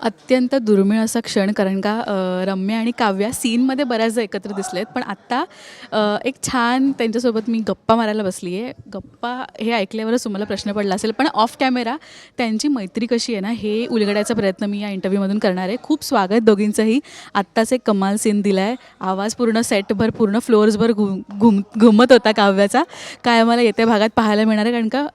अत्यंत दुर्मिळ असा क्षण कारण का रम्य रम्या आणि काव्या सीनमध्ये बऱ्याचदा एकत्र दिसलेत. पण आत्ता एक छान त्यांच्यासोबत मी गप्पा मारायला बसली आहे गप्पा हे ऐकल्यावरच तुम्हाला प्रश्न पडला असेल पण ऑफ कॅमेरा त्यांची मैत्री कशी आहे ना हे उलगडायचा प्रयत्न मी या इंटरव्ह्यूमधून करणार आहे. खूप स्वागत दोघींचंही. आत्ताच एक कमाल सीन दिला आहे आवाज पूर्ण सेटभर पूर्ण फ्लोअर्सभर घुम घुम घुमत होता काव्याचा. काय आम्हाला येत्या भागात पाहायला मिळणार आहे कारण का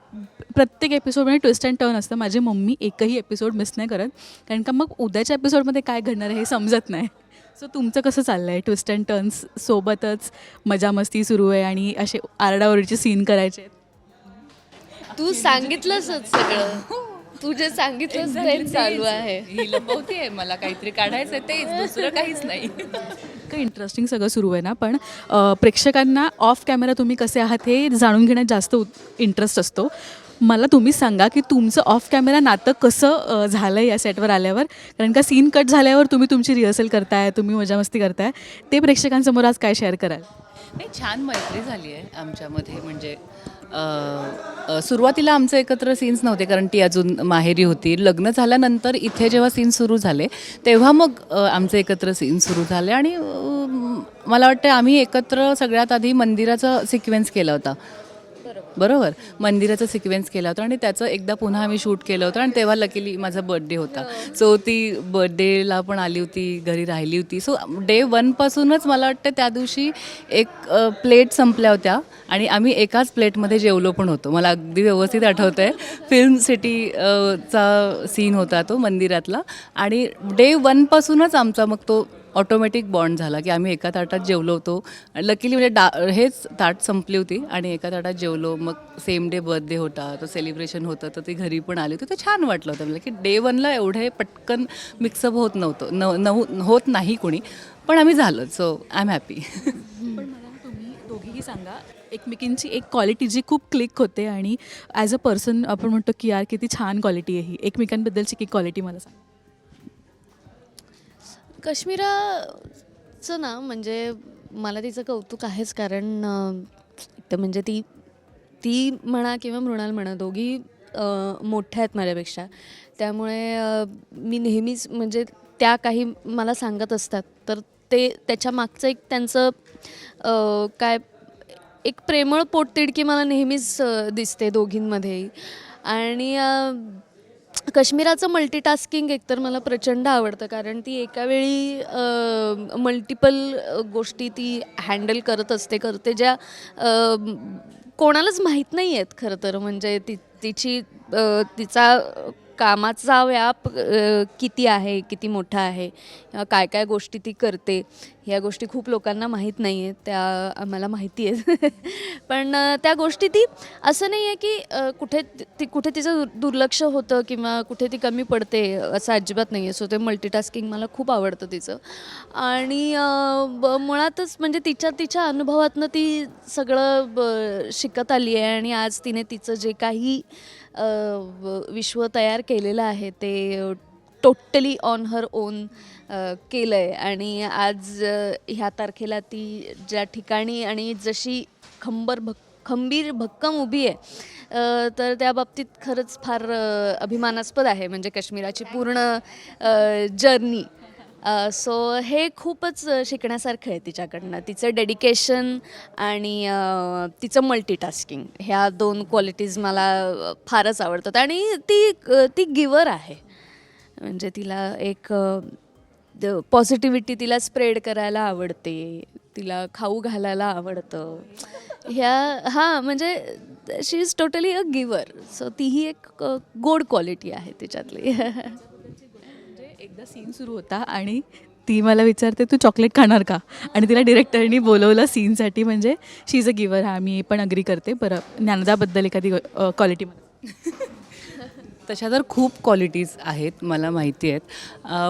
प्रत्येक एपिसोडमध्ये ट्विस्ट अँड टर्न असतं. माझी मम्मी एकही एपिसोड मिस नाही करत. कारण का मग उद्याच्या एपिसोडमध्ये काय घडणार आहे हे समजत नाही. सो तुमचं कसं चाललं आहे ट्विस्ट अँड टर्न्स सोबतच मजा मस्ती सुरू आहे आणि असे आरडाओरडीचे सीन करायचे. आहेत. तू सांगितलंसच सगळं. तू जे सांगितलंस चालू आहे. ही मला काहीतरी काढायचं तेच. दुसरं काहीच नाही. इतकं इंटरेस्टिंग सगळं सुरू आहे ना. पण अ, प्रेक्षकांना ऑफ कॅमेरा तुम्ही कसे आहात हे जाणून घेण्यात जास्त इंटरेस्ट असतो. मला तुम्ही सांगा की तुमचं ऑफ कॅमेरा नातं कसं अ, झालं या सेटवर आल्यावर? कारण का सीन कट झाल्यावर तुम्ही तुमची रिहर्सल करताय तुम्ही मजामस्ती करताय. ते प्रेक्षकांसमोर आज काय शेअर कराल? नाही छान मैत्री झाली आहे आमच्यामध्ये. म्हणजे सुरुवातीला आमचं एकत्र सीन्स नव्हते कारण ती अजून माहेरी होती. लग्न झाल्यानंतर इथे जेव्हा सीन सुरू झाले तेव्हा मग आमचे एकत्र सीन सुरू झाले. आणि मला वाटतं आम्ही एकत्र सगळ्यात आधी मंदिराचा सिक्वेन्स केला होता. बरोबर. मंदिराचा सिक्वेन्स केला होता आणि त्याचं एकदा पुन्हा आम्ही शूट केलं होतं आणि तेव्हा लकीली माझा बर्थडे होता. सो ती बर्थडेला पण आली होती घरी राहिली होती. सो डे वनपासूनच मला वाटतं त्या दिवशी एक प्लेट संपल्या होत्या आणि आम्ही एकाच प्लेटमध्ये जेवलो पण होतो. मला अगदी व्यवस्थित आठवतं आहे फिल्म सिटी चा सीन होता तो मंदिरातला. आणि डे वनपासूनच आमचा मग तो ऑटोमॅटिक बॉन्ड झाला की आम्ही एका ताटात जेवलो होतो. लकीली म्हणजे डा हेच ताट संपली होती आणि एका ताटात जेवलो. मग सेम डे बर्थडे होता तो सेलिब्रेशन होतं तर ती घरी पण आली होती. तर छान वाटलं होतं. मला की डे वनला एवढे पटकन मिक्सअप होत नव्हतं. न नऊ होत नाही कोणी. पण आम्ही झालो. सो आय एम हॅपी पण मला तुम्ही दोघीही सांगा एकमेकींची एक क्वालिटी जी खूप क्लिक होते आणि ॲज अ पर्सन आपण म्हणतो की यार किती छान क्वालिटी आहे ही. एकमेकांबद्दलची की क्वालिटी मला सांगा. कश्मीराचं ना म्हणजे मला तिचं कौतुक आहेच कारण तर म्हणजे ती ती म्हणा किंवा मृणाल म्हणा दोघी मोठ्या आहेत माझ्यापेक्षा. त्यामुळे मी नेहमीच म्हणजे त्या काही मला सांगत असतात. तर ते त्याच्या मागचं एक त्यांचं काय एक प्रेमळ पोटतिडकी मला नेहमीच दिसते दोघींमध्ये. आणि कश्मीराचं मल्टीटास्किंग एकतर मला प्रचंड आवडतं कारण ती एका वेळी मल्टिपल गोष्टी ती हँडल करत असते करते ज्या कोणालाच माहीत नाही आहेत खरं तर. म्हणजे ती तिची तिचा कामाचा व्याप किती आहे किती मोठा आहे किंवा काय काय गोष्टी ती करते ह्या गोष्टी खूप लोकांना माहीत नाही आहेत त्या आम्हाला माहिती आहेत. पण त्या गोष्टी ती असं नाही आहे की कुठे ती कुठे तिचं दुर्लक्ष होतं किंवा कुठे ती कमी पडते असं अजिबात नाही आहे सो ते मल्टीटास्किंग मला खूप आवडतं तिचं. आणि ब- मुळातच म्हणजे तिच्या तिच्या अनुभवातनं ती सगळं ब- शिकत आली आहे आणि आज तिने तिचं जे काही विश्व तयार केलेलं आहे ते टोटली ऑन हर ओन केलं आहे आणि आज ह्या तारखेला ती ज्या ठिकाणी आणि जशी खंबर भक् खंबीर भक्कम उभी आहे तर त्या बाबतीत खरंच फार अभिमानास्पद आहे. म्हणजे काश्मीराची पूर्ण जर्नी सो हे खूपच शिकण्यासारखं आहे तिच्याकडनं. तिचं डेडिकेशन आणि तिचं मल्टीटास्किंग ह्या दोन क्वालिटीज मला फारच आवडतात. आणि ती ती गिवर आहे. म्हणजे तिला एक पॉझिटिव्हिटी तिला स्प्रेड करायला आवडते. तिला खाऊ घालायला आवडतं. ह्या हां म्हणजे she is totally a giver so तीही एक गोड क्वालिटी आहे तिच्यातली. एकदा सीन सुरू होता आणि ती मला विचारते तू चॉकलेट खाणार का? आणि तिला डिरेक्टरनी बोलवलं सीनसाठी म्हणजे शी इज अ गिवर हा मी पण अग्री करते. बरं ज्ञानदाबद्दल एखादी क्वालिटी मला. तशा तर खूप क्वालिटीज आहेत मला माहिती आहेत.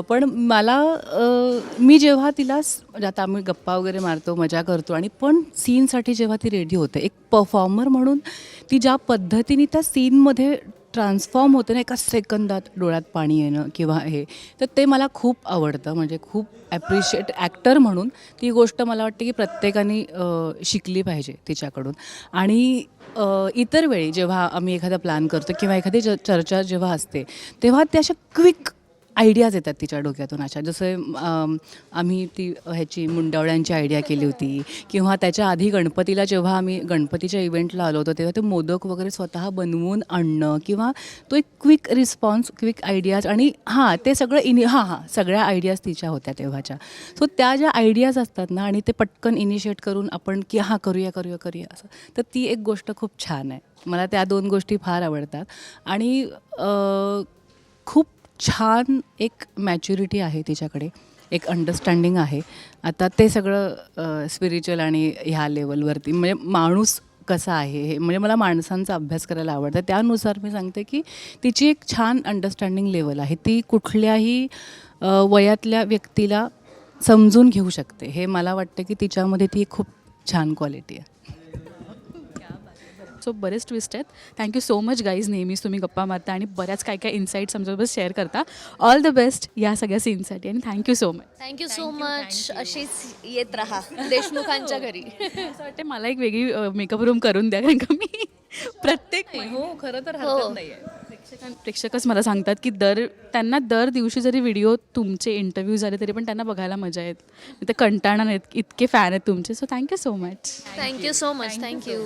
पण मला अ, मी जेव्हा तिला स- म्हणजे आता आम्ही गप्पा वगैरे मारतो मजा करतो आणि पण सीनसाठी जेव्हा ती रेडी होते एक परफॉर्मर म्हणून ती ज्या पद्धतीने त्या सीनमध्ये ट्रान्सफॉर्म होते ना एका सेकंदात डोळ्यात पाणी येणं किंवा हे. तर ते मला खूप आवडतं. म्हणजे खूप ॲप्रिशिएट ॲक्टर म्हणून ती गोष्ट मला वाटते की प्रत्येकाने शिकली पाहिजे तिच्याकडून. आणि इतर वेळी जेव्हा आम्ही एखादा प्लॅन करतो किंवा एखादी च- चर्चा जेव्हा असते तेव्हा ते अशा क्विक आयडियाज येतात तिच्या डोक्यातून अशा. जसं आम्ही ती ह्याची मुंडावळ्यांची आयडिया केली होती किंवा त्याच्या आधी गणपतीला जेव्हा आम्ही गणपतीच्या इव्हेंटला आलो होतो तेव्हा ते मोदक वगैरे स्वतः बनवून आणणं किंवा तो एक क्विक रिस्पॉन्स क्विक आयडियाज आणि हां ते सगळं इनि हां हां सगळ्या आयडियाज तिच्या होत्या तेव्हाच्या. सो त्या ज्या आयडियाज असतात ना आणि ते पटकन इनिशिएट करून आपण की हां करूया करूया करूया असं तर ती एक गोष्ट खूप छान आहे. मला त्या दोन गोष्टी फार आवडतात. आणि खूप छान एक मॅच्युरिटी आहे तिच्याकडे एक अंडरस्टँडिंग आहे. आता ते सगळं स्पिरिच्युअल आणि ह्या लेवलवरती म्हणजे माणूस कसा आहे हे म्हणजे मला माणसांचा अभ्यास करायला आवडतं. त्यानुसार मी सांगते की तिची एक छान अंडरस्टँडिंग लेवल आहे. ती कुठल्याही वयातल्या व्यक्तीला समजून घेऊ शकते. हे मला वाटतं की तिच्यामध्ये ती खूप छान क्वालिटी आहे. सो बरेच ट्विस्ट आहेत. थँक्यू सो मच गाईज नेहमीच तुम्ही गप्पा मारता आणि बऱ्याच काय काय इन्साईट्स आमच्यासोबत शेअर करता. ऑल द बेस्ट या सगळ्या सीनसाठी आणि thank you so much thank you so much अशीच येत राहा. देशमुखांच्या घरी. असं वाटतं मला एक वेगळी मेकअप रूम करून द्या कारण का मी प्रत्येक हो खरं तर हो. प्रेक्षकां प्रेक्षकच मला सांगतात की दर त्यांना दर दिवशी जरी व्हिडिओ तुमचे इंटरव्ह्यू झाले तरी पण त्यांना बघायला मजा येत. ते कंटाळणार नाहीत इतके फॅन आहेत तुमचे. So thank you so much thank you so much thank you